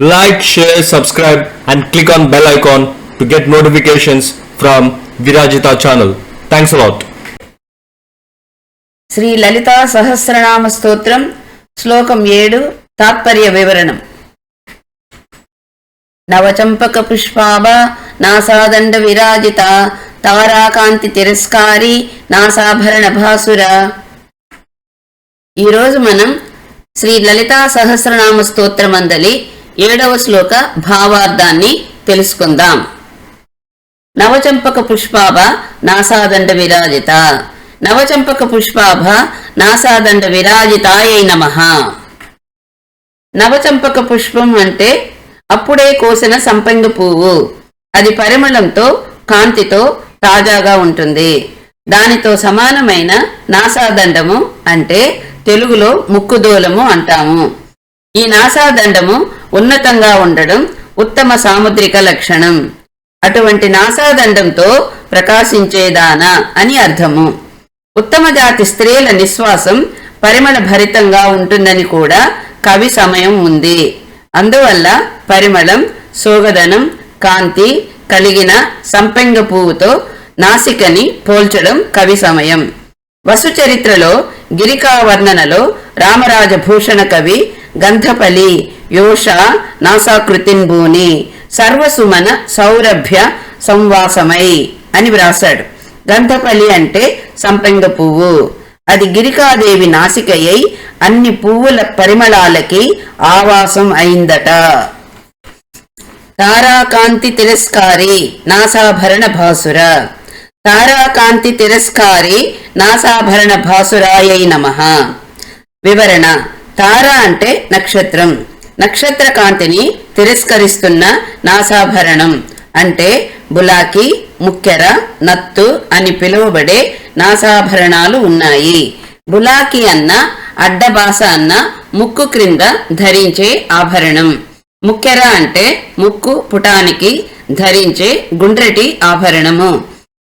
Like, share, subscribe and click on bell icon to get notifications from Virajita channel. Thanks a lot. Shri Lalitha Sahasranama స్తోత్రం శ్లోకం ఏడు తాత్పర్య వివరణం నవచంపక పుష్పాభ నాసాదండ విరాజిత తారాకాంతి తిరస్కారి నాసాభరణ భాసుర ఈరోజు మనం శ్రీ లలితా సహస్రనామ స్తోత్రమందలి ఏడవ శ్లోక భావార్థాన్ని తెలుసుకుందాం. నవచంపక పుష్పాభ నాసాదండ విరాజిత. నవచంపక పుష్పాభ నాసాదండ విరాజితాయై నమ. నవచంపక పుష్పం అంటే అప్పుడే కోసిన సంపంగ పువ్వు. అది పరిమళంతో కాంతితో తాజాగా ఉంటుంది. దానితో సమానమైన నాసాదండము అంటే తెలుగులో ముక్కుదోలము అంటాము. ఈ నాసాదండము ఉన్నతంగా ఉండడం ఉత్తమ సాముద్రిక లక్షణం. అటువంటి నాసాదండంతో ప్రకాశించేదాన అని అర్థము. ఉత్తమ జాతి స్త్రీల నిశ్వాసం పరిమళ భరితంగా ఉంటుందని కూడా కవి సమయం ఉంది. అందువల్ల పరిమళం సోగదనం కాంతి కలిగిన సంపెంగ పువ్వుతో నాసికని పోల్చడం కవి సమయం. వసుచరిత్రలో గిరికా వర్ణనలో రామరాజభూషణ కవి గంధపలి యోష నాసాకృతిన్భూని సర్వసుమన సౌరభ్య సంవాసమై అని వ్రాసాడు గంధపలి అంటే సంపెంగ పువ్వు. అది గిరికాదేవి నాసికయ్యై అన్ని పువ్వుల పరిమళాలకి ఆవాసం అయిందట. తారాకాంతి తిరస్కారి నాసాభరణ భాసుర. తారాకాంతి తిరస్కారి నాసాభరణ భాసురాయై నమ. వివరణ తార అంటే నక్షత్రం. నక్షత్ర కాంతిని తిరస్కరిస్తున్న నాసాభరణం. అంటే బులాకి ముక్కెర నత్తు అని పిలువబడే నాసాభరణాలు ఉన్నాయి. బులాకి అన్న అడ్డబాస అన్న ముక్కు క్రింద ధరించే ఆభరణం. ముక్కెర అంటే ముక్కు పుటానికి ధరించే గుండ్రటి ఆభరణము.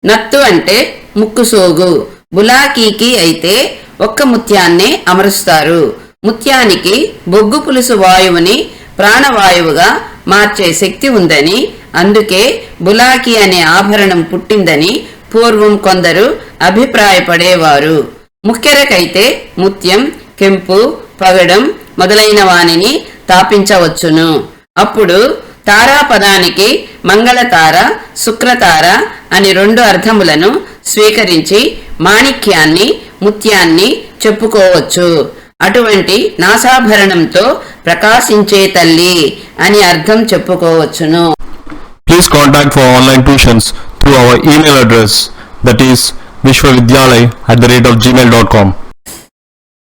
నత్తు అంటే ముక్కు సోగు. బులాకీకి అయితే ఒక్క ముత్యాన్నే అమరుస్తారు. ముత్యానికి బొగ్గు పులుసు వాయువుని ప్రాణవాయువుగా మార్చే శక్తి ఉందని అందుకే బులాకి అనే ఆభరణం పుట్టిందని పూర్వం కొందరు అభిప్రాయపడేవారు. ముక్కెరకైతే ముత్యం కెంపు పగడం మొదలైన వానిని తాపించవచ్చును. అప్పుడు తారాపదానికి మంగళతార శుక్రతార అని రెండు అర్థములను స్వీకరించి మాణిక్యాన్ని ముత్యాన్ని చెప్పుకోవచ్చు. అటువంటి నాసాభరణంతో ప్రకాశించే తల్లి అని అర్థం చెప్పుకోవచ్చును. Please contact for online tuitions through our email address that is Vishwavidyalaya at the rate of Gmail dot com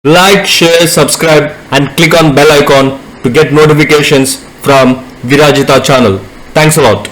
like share subscribe and click on bell icon to get notifications from Virajitha channel thanks a lot